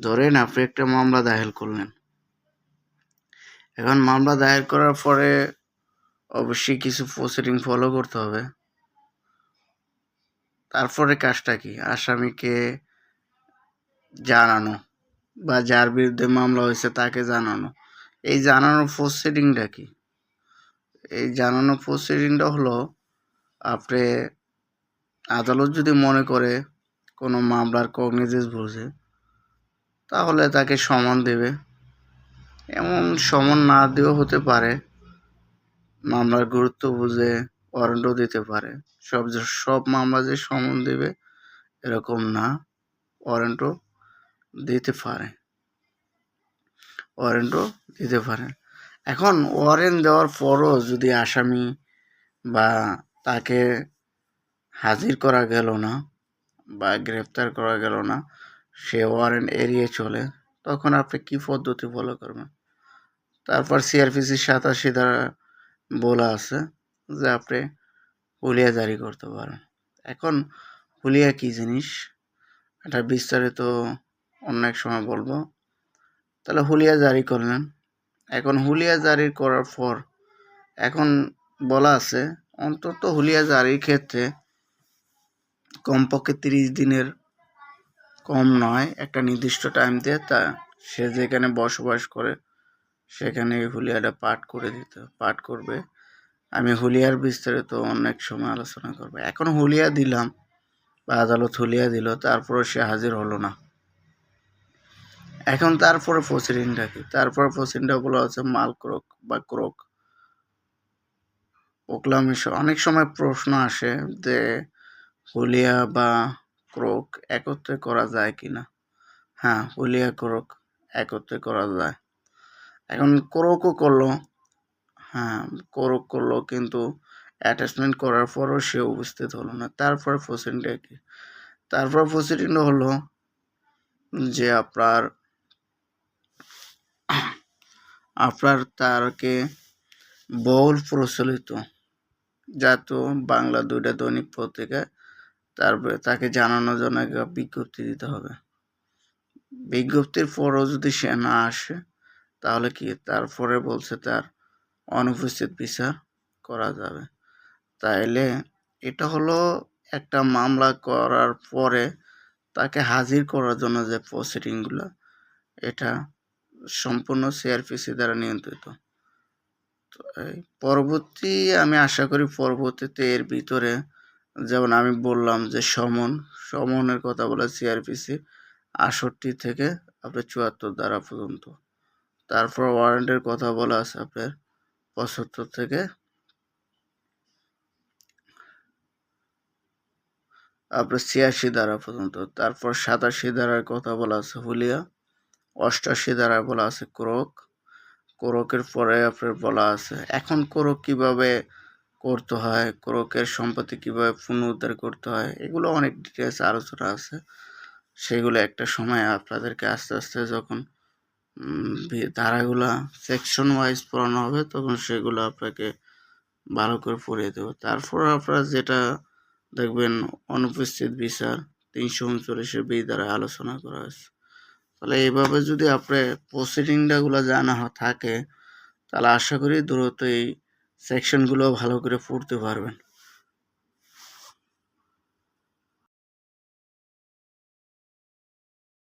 ধরেন আপনি একটা মামলা দায়ের করলেন। এখন মামলা দায়ের করার পরে অবশ্যই কিছু প্রসিডিং ফলো করতে হবে। তারপরে কাজটা কি? আসামিকে জানানো বা যার বিরুদ্ধে মামলা হয়েছে তাকে জানানো। এই জানানোর প্রসিডিংটা কি? এই জানানো প্রসিডিংটা হলো আপনি আদালত যদি মনে করে কোনো মামলার কগনিজেস বুঝে তাহলে তাকে সমান দেবে। এমন সমান না দিয়েও হতে পারে, মামলার গুরুত্ব বুঝে ওয়ারেন্টও দিতে পারে। সব সব মামলা যে সমান দেবে, এরকম না ওয়ারেন্টও দিতে পারে। ওয়ারেন্টও দিতে পারে। এখন ওয়ারেন্ট দেওয়ার পরও যদি আসামি বা তাকে হাজির করা গেল না বা গ্রেফতার করা গেল না সে ওয়ারেন্ট এড়িয়ে চলে, তখন আপনি কি পদ্ধতি ফলো করবেন? তারপর সিআরপিসি সাতাশি দ্বারা বলা আছে যে আপনি হুলিয়া জারি করতে পারেন। এখন হুলিয়া কি জিনিস? এটা বিস্তারিত অন্য এক সময় বলব। তাহলে হুলিয়া জারি করলেন। এখন হুলিয়া জারি করার পর এখন বলা আছে, অন্তত হুলিয়া জারির ক্ষেত্রে কমপক্ষে তিরিশ দিনের কম নয়, একটা নির্দিষ্ট টাইম দিয়ে তা সে যেখানে বসবাস করে, সেখানে এই হুলিয়াটা পাঠ করে দিতে, পাঠ করবে। আমি হুলিয়ার বিস্তারিত অনেক সময় আলোচনা করব। এখন হুলিয়া দিলাম, বা আদালত হুলিয়া দিল তারপরে সে হাজির হলো না। এখন তারপরে প্রসিডিংটা কি? তারপরে প্রসিডিংটা বলা হচ্ছে মাল ক্রোক বা ক্রোক। প্রোক্লামেশন অনেক সময় প্রশ্ন আসে যে হুলিয়া বা ক্রোক একত্রে করা যায় কি না? হ্যাঁ হুলিয়া ক্রোক একত্রে করা যায়। এখন ক্রোকও করল হ্যাঁ ক্রোক করল কিন্তু অ্যাটাচমেন্ট করার পরও সে উপস্থিত হলো না। তারপর প্রসিডিংটা কি? তারপর প্রসিডিংটা হলো যে আপনার আপনার তারকে বহুল প্রচলিত। জাত বাংলা দুইটা দৈনিক পত্রিকা তারপরে তাকে জানানোর জন্য একটা বিজ্ঞপ্তি দিতে হবে। বিজ্ঞপ্তির পরও যদি সে না আসে, তাহলে কি তারপরে বলছে তার অনুপস্থিত বিচার করা যাবে? তাইলে এটা হলো একটা মামলা করার পরে তাকে হাজির করার জন্য যে প্রসিডিংগুলো, এটা সম্পূর্ণ সিআরপিসি দ্বারা নিয়ন্ত্রিত। পরবর্তী আমি আশা করি পরবর্তীতে এর ভিতরে যেমন আমি বললাম যে সমন, সমনের কথা বলে সিআরপিসি আষট্টি থেকে আপনার চুয়াত্তর দ্বারা পর্যন্ত। তারপর ওয়ারেন্টের কথা বলা আছে আপনার পঁচাত্তর থেকে আপনার ছিয়াশি দ্বারা পর্যন্ত। তারপর সাতাশি দ্বারার কথা বলা আছে হুলিয়া, অষ্টাশি দ্বারা বলা আছে ক্রোক। ক্রোকের পরে আপনার বলা আছে, এখন ক্রোক কীভাবে করতে হয়, ক্রোকের সম্পত্তি কীভাবে পুনরুদ্ধার করতে হয়, এগুলো অনেক ডিটেলস আলোচনা আছে। সেগুলো একটা সময় আপনাদেরকে আস্তে আস্তে যখন ধারাগুলা সেকশন ওয়াইজ পড়ানো হবে, তখন সেগুলো আপনাকে ভালো করে পড়িয়ে দেবো। তারপর আপনারা যেটা দেখবেন, অনুপস্থিত বিচার তিনশো উনচল্লিশের বি দ্বারা আলোচনা করা হয়েছে। তাহলে এইভাবে যদি আপনার প্রসিডিংটাগুলো জানা থাকে, তাহলে আশা করি দ্রুত এই সেকশনগুলো ভালো করে পড়তে পারবেন।